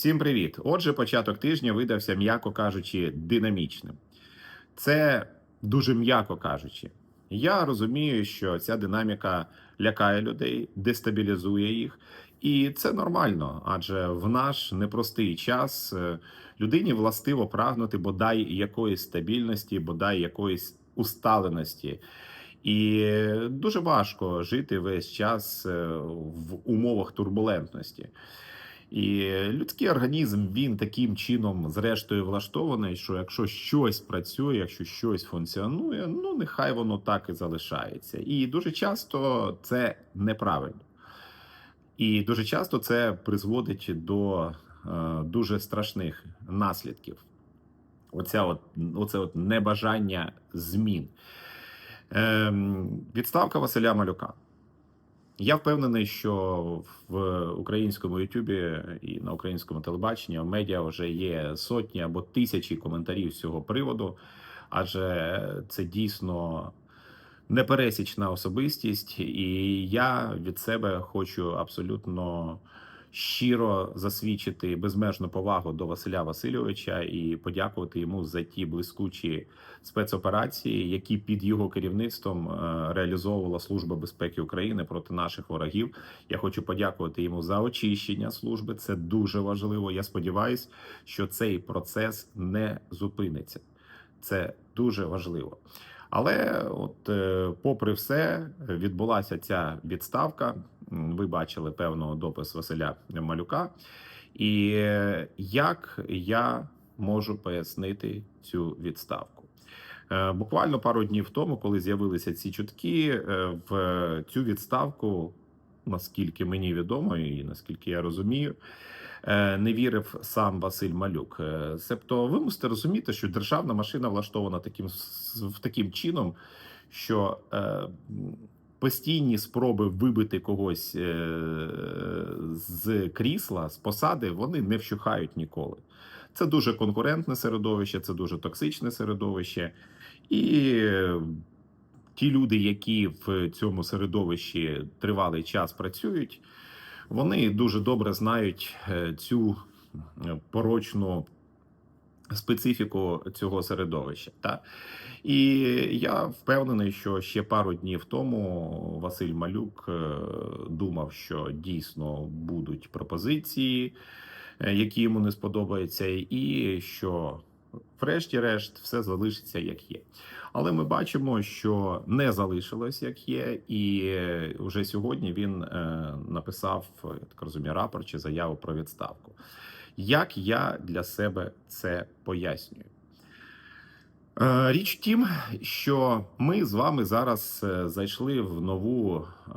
Всім привіт! Отже, початок тижня видався, м'яко кажучи, динамічним. Це дуже м'яко кажучи. Я розумію, що ця динаміка лякає людей, дестабілізує їх, і це нормально, адже в наш непростий час е, людині властиво прагнути бодай якоїсь стабільності, бодай якоїсь усталеності. І дуже важко жити весь час е, в умовах турбулентності. І людський організм він таким чином, зрештою, влаштований, що якщо щось працює, якщо щось функціонує, ну нехай воно так і залишається. І дуже часто це неправильно. І дуже часто це призводить до е, дуже страшних наслідків. Оця от, оце от небажання змін. Ем, відставка Василя Малюка. Я впевнений, що в українському Ютубі і на українському телебаченні в медіа вже є сотні або тисячі коментарів з цього приводу, адже це дійсно непересічна особистість, і я від себе хочу абсолютно щиро засвідчити безмежну повагу до Василя Васильовича і подякувати йому за ті блискучі спецоперації, які під його керівництвом е, реалізовувала Служба безпеки України проти наших ворогів. Я хочу подякувати йому за очищення служби. Це дуже важливо. Я сподіваюся, що цей процес не зупиниться. Це дуже важливо. Але, от, е, попри все, відбулася ця відставка. Ви бачили певно допис Василя Малюка. І як я можу пояснити цю відставку? Е, Буквально пару днів тому, коли з'явилися ці чутки, е, в цю відставку, наскільки мені відомо, і наскільки я розумію, е, не вірив сам Василь Малюк. Себто, ви мусите розуміти, що державна машина влаштована таким таким чином, що постійні спроби вибити когось е, з крісла, з посади, вони не вщухають ніколи. Це дуже конкурентне середовище, це дуже токсичне середовище. І е, ті люди, які в цьому середовищі тривалий час працюють, вони дуже добре знають е, цю порочну специфіку цього середовища. Та? І я впевнений, що ще пару днів тому Василь Малюк е, думав, що дійсно будуть пропозиції, е, які йому не сподобаються, і що, врешті-решт, все залишиться як є. Але ми бачимо, що не залишилось як є, і вже сьогодні він е, написав, я так розумію, рапорт чи заяву про відставку. Як я для себе це пояснюю? Е, Річ в тім, що ми з вами зараз е, зайшли в нову е,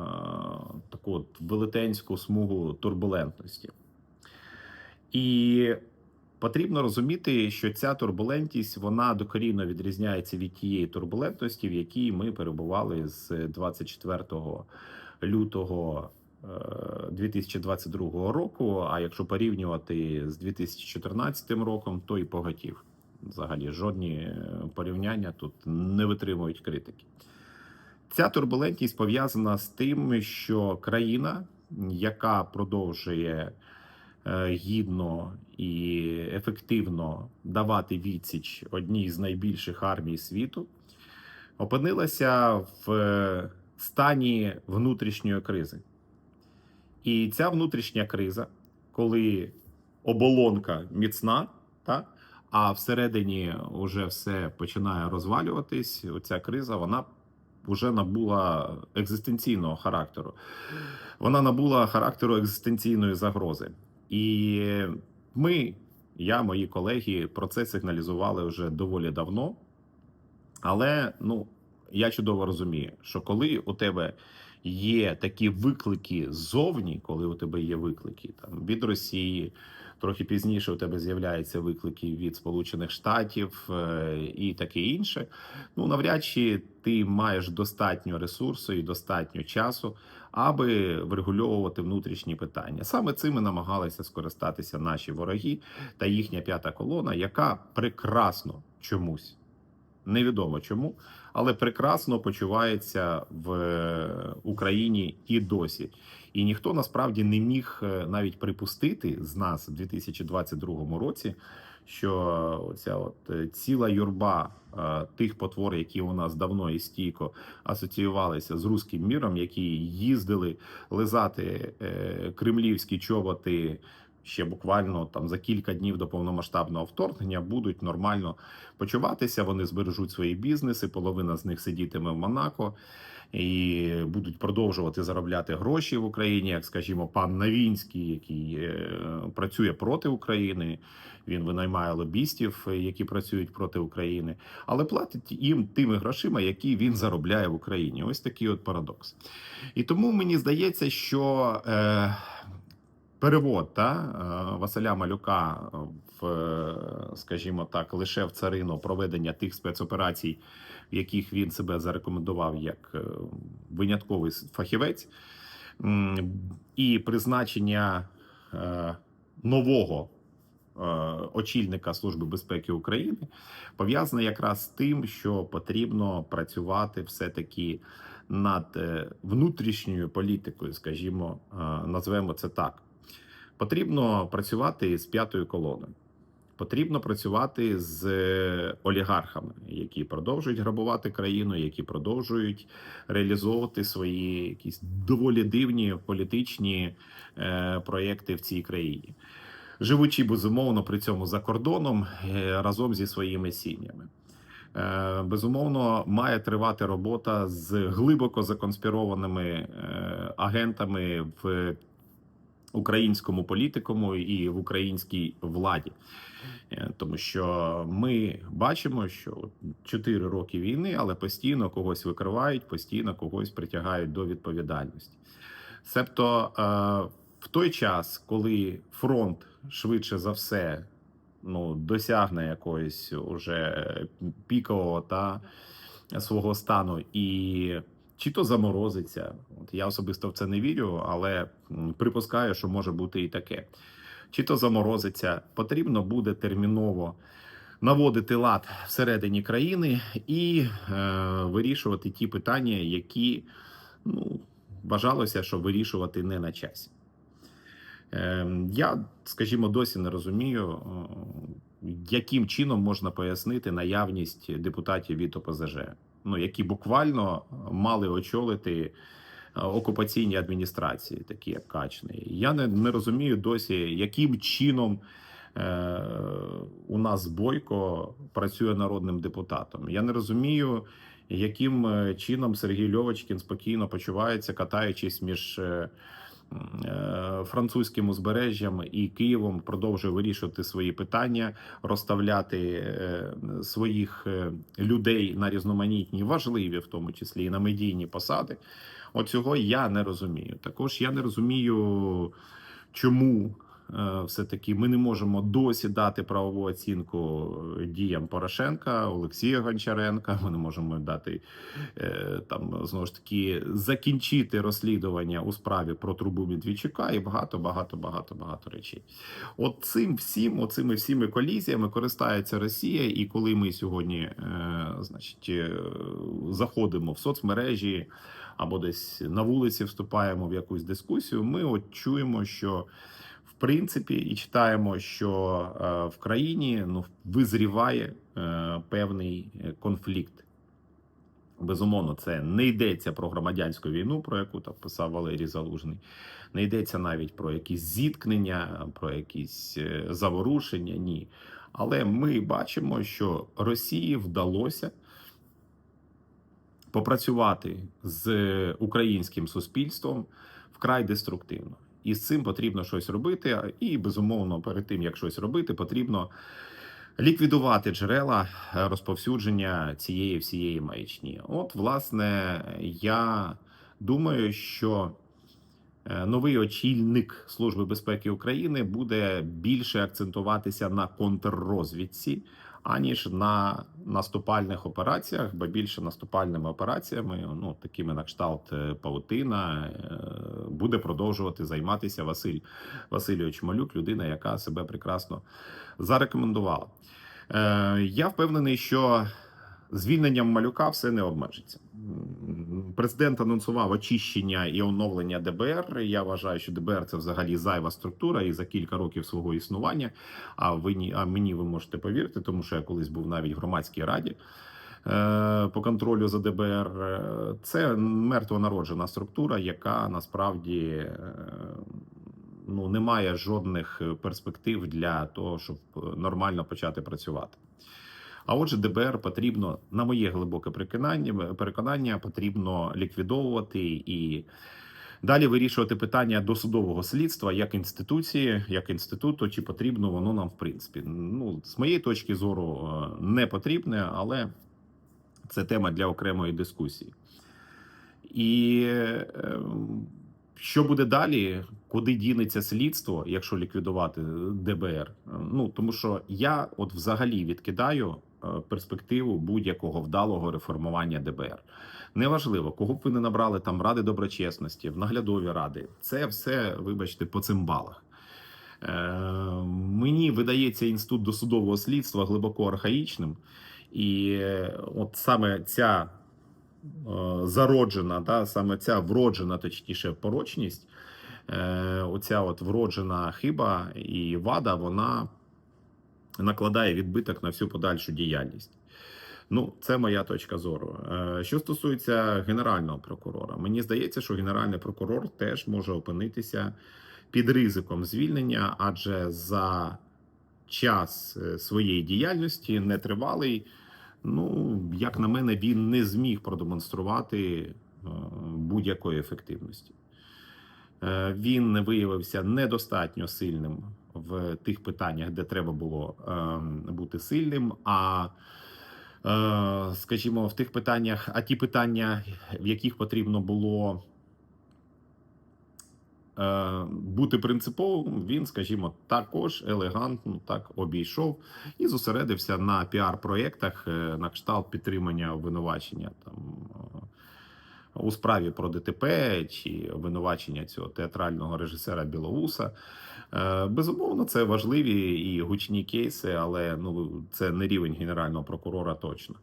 таку от велетенську смугу турбулентності. І потрібно розуміти, що ця турбулентність вона докорінно відрізняється від тієї турбулентності, в якій ми перебували з 24 лютого 2022 року. А якщо порівнювати з 2014 роком, то і погатів. Взагалі, жодні е, порівняння тут не витримують критики. Ця турбулентність пов'язана з тим, що країна, яка продовжує е, гідно і ефективно давати відсіч одній з найбільших армій світу, опинилася в е, стані внутрішньої кризи. І ця внутрішня криза, коли оболонка міцна, та, а всередині вже все починає розвалюватись, оця криза, вона вже набула екзистенційного характеру. Вона набула характеру екзистенційної загрози. І ми, я, мої колеги, про це сигналізували вже доволі давно. Але ну, я чудово розумію, що коли у тебе є такі виклики ззовні, коли у тебе є виклики там від Росії, трохи пізніше у тебе з'являються виклики від Сполучених Штатів е, і таке інше. Ну навряд чи ти маєш достатньо ресурсу і достатньо часу, аби врегульовувати внутрішні питання. Саме цим і намагалися скористатися наші вороги та їхня п'ята колона, яка прекрасно чомусь невідомо чому, але прекрасно почувається в е, Україні і досі. І ніхто насправді не міг е, навіть припустити з нас в 2022 році, що оця от е, ціла юрба тих потвор, які у нас давно і стійко асоціювалися з руським міром, які їздили лизати кремлівські чоботи ще буквально там за кілька днів до повномасштабного вторгнення, будуть нормально почуватися. Вони збережуть свої бізнеси. Половина з них сидітиме в Монако і будуть продовжувати заробляти гроші в Україні, як скажімо, пан Навінський, який е, працює проти України. Він винаймає лобістів, е, які працюють проти України, але платить їм тими грошима, які він заробляє в Україні. Ось такий от парадокс. І тому мені здається, що е, перевод та, е, Василя Малюка в, е, скажімо так, лише в царину проведення тих спецоперацій, в яких він себе зарекомендував як е, винятковий фахівець, і призначення нового очільника Служби безпеки України пов'язане якраз з тим, що потрібно працювати все-таки над внутрішньою політикою, скажімо, назвемо це так. Потрібно працювати з п'ятою колоною. Потрібно працювати з е, олігархами, які продовжують грабувати країну, які продовжують реалізовувати свої якісь доволі дивні політичні е, проєкти в цій країні, живучи безумовно при цьому за кордоном е, разом зі своїми сім'ями. Е, Безумовно, має тривати робота з глибоко законспірованими е, агентами в українському політикуму і в українській владі, Е, тому що ми бачимо, що 4 роки війни, але постійно когось викривають, постійно когось притягають до відповідальності. Себто е, в той час, коли фронт швидше за все ну, досягне якогось уже пікового та свого стану і чи то заморозиться. От я особисто в це не вірю, але припускаю, що може бути і таке. Чи то заморозиться, потрібно буде терміново наводити лад всередині країни і е, вирішувати ті питання, які ну, вважалося, що вирішувати не на часі. Е, я, скажімо, досі не розумію, яким чином можна пояснити наявність депутатів від ОПЗЖ, ну які буквально мали очолити е, окупаційні адміністрації, такі як Качний. Я не, не розумію досі, яким чином е, у нас Бойко працює народним депутатом. Я не розумію, яким е, чином Сергій Льовочкін спокійно почувається, катаючись між. Е, Французьким узбережжям і Києвом продовжує вирішувати свої питання, розставляти е, своїх е, людей на різноманітні, важливі, в тому числі і на медійні посади. От цього я не розумію. Також я не розумію, чому е, все-таки ми не можемо досі дати правову оцінку е, діям Порошенка, Олексія Гончаренка. Ми не можемо дати е, там знову ж таки закінчити розслідування у справі про трубу Медведчука і багато, багато, багато, багато речей. От цим всім, оцими всіми колізіями користається Росія, і коли ми сьогодні, значить, заходимо в соцмережі або десь на вулиці вступаємо в якусь дискусію, ми от чуємо, що в принципі і читаємо, що е, в країні ну визріває е, певний е, конфлікт. Безумовно, це не йдеться про громадянську війну, про яку так писав Валерій Залужний. Не йдеться навіть про якісь зіткнення, про якісь заворушення. Ні. Але ми бачимо, що Росії вдалося попрацювати з українським суспільством вкрай деструктивно. І з цим потрібно щось робити. І безумовно, перед тим як щось робити, потрібно ліквідувати джерела е, розповсюдження цієї всієї маячні. От, власне, я думаю, що е, новий очільник Служби безпеки України буде більше акцентуватися на контррозвідці, аніж на наступальних операціях, бо більше наступальними операціями, ну такими на кшталт паутина, е, буде продовжувати займатися Василь Васильович Малюк, людина, яка себе прекрасно зарекомендувала. Е, Я впевнений, що звільненням малюка все не обмежиться. Президент анонсував очищення і оновлення ДБР. Я вважаю, що ДБР це взагалі зайва структура, і за кілька років свого існування. А ви ні, а мені ви можете повірити, тому що я колись був навіть в громадській раді е, по контролю за ДБР. Е, Це мертвонароджена структура, яка насправді е, ну, не має жодних перспектив для того, щоб нормально почати працювати. А отже, ДБР потрібно, на моє глибоке переконання, переконання потрібно ліквідовувати і далі вирішувати питання досудового слідства як інституції, як інституту, чи потрібно воно нам в принципі. Ну, з моєї точки зору, е, не потрібне, але це тема для окремої дискусії. І е, що буде далі? Куди дінеться слідство, якщо ліквідувати ДБР? Ну тому що я от взагалі відкидаю е, перспективу будь-якого вдалого реформування ДБР. Неважливо, кого б ви не набрали там ради доброчесності, в наглядові ради. Це все, вибачте, по цим балах. Е, мені видається інститут досудового слідства глибоко архаїчним, і е, от саме ця е, зароджена, да, саме ця вроджена, точніше, порочність, е, оця от вроджена хиба і вада, вона накладає відбиток на всю подальшу діяльність. Ну, це моя точка зору. Е, Що стосується генерального прокурора, мені здається, що генеральний прокурор теж може опинитися під ризиком звільнення, адже за час е, своєї діяльності нетривалий. Ну, як на мене, він не зміг продемонструвати е, будь-якої ефективності. Він виявився недостатньо сильним в тих питаннях, де треба було е, бути сильним. А е, скажімо, в тих питаннях, а ті питання, в яких потрібно було е, бути принциповим, він, скажімо, також елегантно так обійшов і зосередився на піар-проєктах е, на кшталт підтримання обвинувачення там. У справі про ДТП чи обвинувачення цього театрального режисера Білоуса. Е, Безумовно, це важливі і гучні кейси, але ну це не рівень генерального прокурора точно.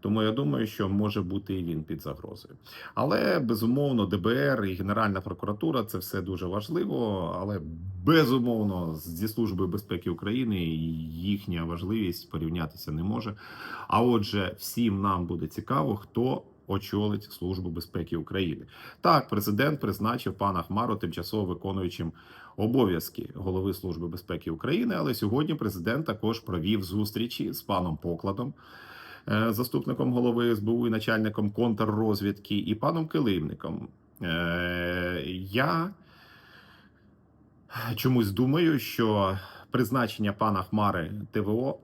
Тому я думаю, що може бути і він під загрозою. Але безумовно, ДБР і Генеральна прокуратура це все дуже важливо. Але безумовно, зі службою безпеки України їхня важливість порівнятися не може. А отже, всім нам буде цікаво, хто очолить службу безпеки України. Так, президент призначив пана Хмару тимчасово виконуючим обов'язки голови служби безпеки України. Але сьогодні президент також провів зустрічі з паном Покладом, е, заступником голови СБУ і начальником контррозвідки, і паном Килимником. Е, Я чомусь думаю, що призначення пана Хмари ТВО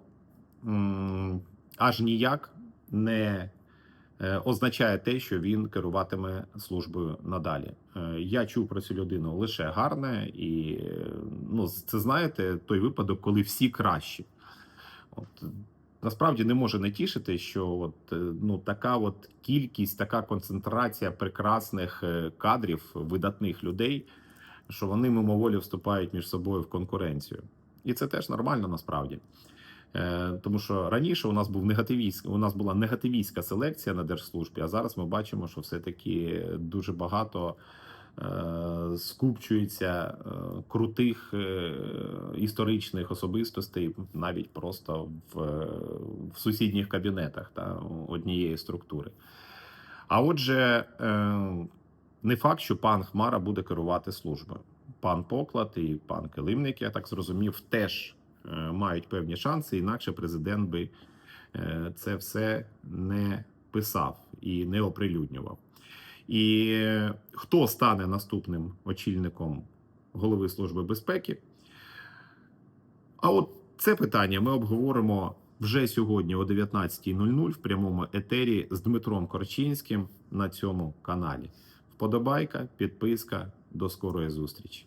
аж ніяк не означає те, що він керуватиме службою надалі. Е, Я чув про цю людину лише гарне, і е, ну, це знаєте, той випадок, коли всі кращі. От, насправді не може не тішити, що от, е, ну, така от кількість, така концентрація прекрасних е, кадрів, видатних людей, що вони мимоволі вступають між собою в конкуренцію. І це теж нормально насправді. Е, Тому що раніше у нас був негативістська, у нас була негативістська селекція на держслужбі, а зараз ми бачимо, що все-таки дуже багато е, скупчується е, крутих історичних особистостей навіть просто в, в сусідніх кабінетах та, однієї структури. А отже, не факт, що пан Хмара буде керувати службою. Пан Поклад і пан Килимник, я так зрозумів, теж мають певні шанси, інакше президент би е, це все не писав і не оприлюднював. І е, хто стане наступним очільником голови Служби безпеки? А от це питання ми обговоримо вже сьогодні о 19.00 в прямому етері з Дмитром Корчинським на цьому каналі. Вподобайка, підписка. До скорої зустрічі.